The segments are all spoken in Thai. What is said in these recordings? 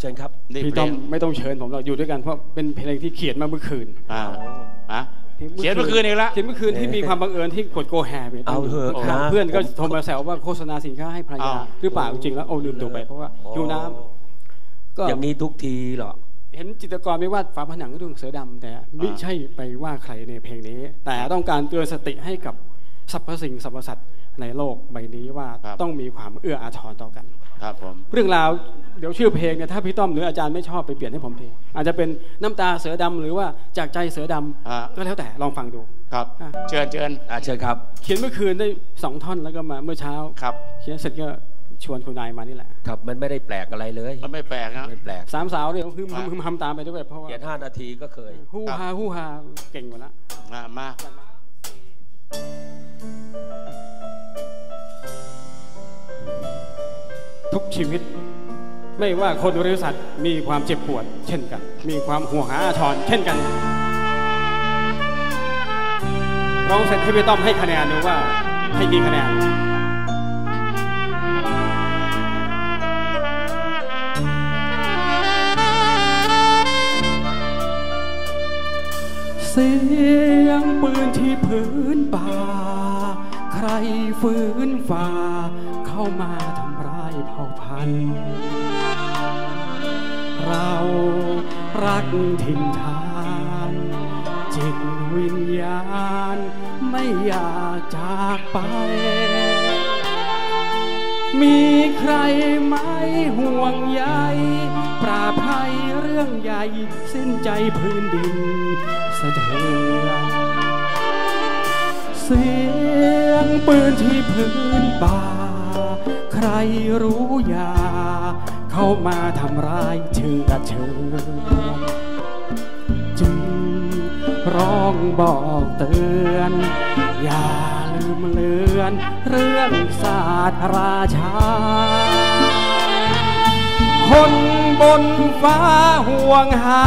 เชิญครับนี่พี่เพลต้อมงไม่ต้องเชิญผมเราอยู่ด้วยกันเพราะเป็นเพลงที่เขียนมาเมื่อคืนอ่าอะเขียนเมื่อคืนอีกแล้วเขียนเมื่อคืนที่มีความบังเอิญที่กดโกแฮไปเอาเถอะครับ เพื่อนก็โทรมาแซวว่าโฆษณาสินค้าให้ภรรยาอ้าวหรือเปล่าจริงๆแล้วโอ้ลืมดูไปเพราะว่าหิวน้ำก็ อย่างนี้ทุกทีเหรอ เห็นจิตรกรไม่วาดฝาผนังเรื่องเสือดำแต่ไม่ใช่ไปว่าใครในเพลงนี้ แต่ต้องการเตือนสติให้กับสรรพสิ่งสรรพสัตว์ในโลกใบนี้ว่าครับ ต้องมีความเอื้ออาทรต่อกัน ครับผม เรื่องราว เดี๋ยวชื่อเพลงเนี่ยถ้าพี่ต้อมหรืออาจารย์ไม่ชอบไปเปลี่ยนให้ผมทีอาจจะเป็นน้ำตาเสือดำหรือว่าจากใจเสือดำอ่า ก็แล้วแต่ลองฟังดู ครับ อะ เชิญเชิญอะเชิญครับ เขียนเมื่อคืนได้สองท่อนแล้วก็มาเมื่อเช้า ครับ เขียนเสร็จก็ชวนคุณนายมานี่แหละครับมันไม่ได้แปลกอะไรเลยมันไม่แปลกนะ ไม่แปลกสามสาวเนี่ยฮึมฮึมฮึมฮึมตามไปด้วยเพราะว่าเขียนห้านาทีก็เคย ฮู้ฮาฮู้ฮาเก่งกว่าละ มามา ทุกชีวิต ไม่ว่าคนหรือสัตว์มีความเจ็บปวด เช่นกัน มีความห่วงหาอาทรเช่นกันร้องเสร็จให้พี่ต้อมให้คะแนนดูว่าให้กี่คะแนนเสียงปืนที่พื้นป่า ใครฝืนฝ่า เข้ามาทำร้ายเผ่าพันธุ์ เรารักถิ่นฐาน จิตวิญญาณไม่อยากจากไป มีใครไหมห่วงใยปราภัยเรื่องใหญ่สิ้นใจพื้นดินสะเทือนเสียงปืนที่พื้นป่า ใครรู้อยา เข้ามาทำร้ายเชื่อเชิญจึงร้องบอกเตือน อย่าลืมเลือน เรื่องศาสตร์ราชา คนบนฟ้าห่วงหา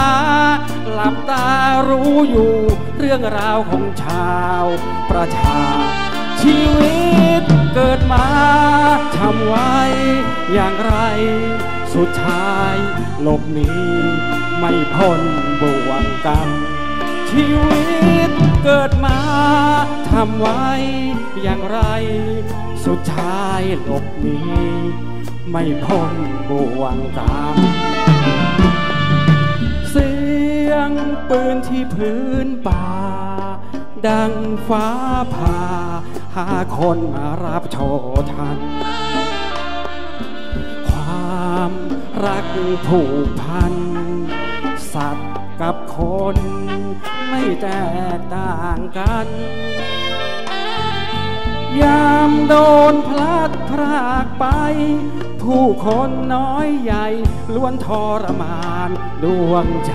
หลับตารู้อยู่ เรื่องราวของชาวประชา ชีวิตเกิดมาทำไว้อย่างไร สุดท้ายหลบหนีไม่พ้นบ่วงกรรม ชีวิตเกิดมาทำไว้อย่างไร สุดท้ายหลบหนีไม่พ้นบ่วงกรรม เสียงปืนที่พื้นป่า ดังฟ้าผ่าหาคนมารับโชทัน รักผูกพัน สัตว์กับคน ไม่แตกต่างกัน ยามโดนพลัดพรากไป ผู้คนน้อยใหญ่ล้วนทรมานดวงใจ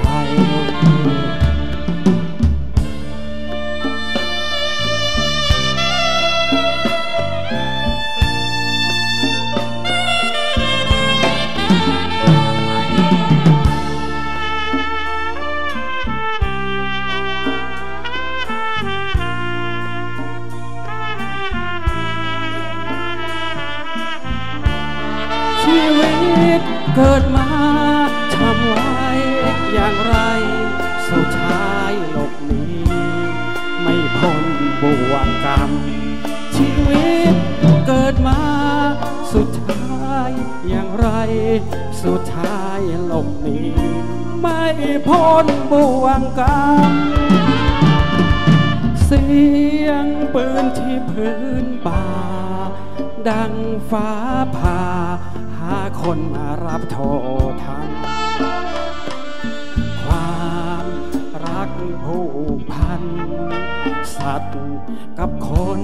ตเกิดมาทำไว้อย่างไรสุดท้ายหลบหนีไม่พ้นบ่วงกรรม ชีวิตเกิดมาสุดท้ายอย่างไร สุดท้ายหลบหนีไม่พ้นบ่วงกรรม เสียงปืนที่พื้นป่า ดังฟ้าผ่าหา คนมารับโทษทัน ความรักผูกพัน สัตว์กับคน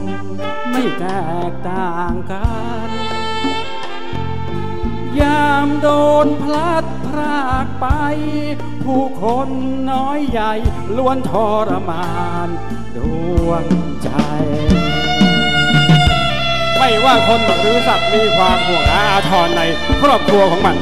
ไม่แตกต่างกัน ยามโดนพลัดพรากไป ผู้คนน้อยใหญ่ล้วนทรมานดวง ว่าคนหรือสัตว์มีความห่วงหาอาทรในครอบครัวของมัน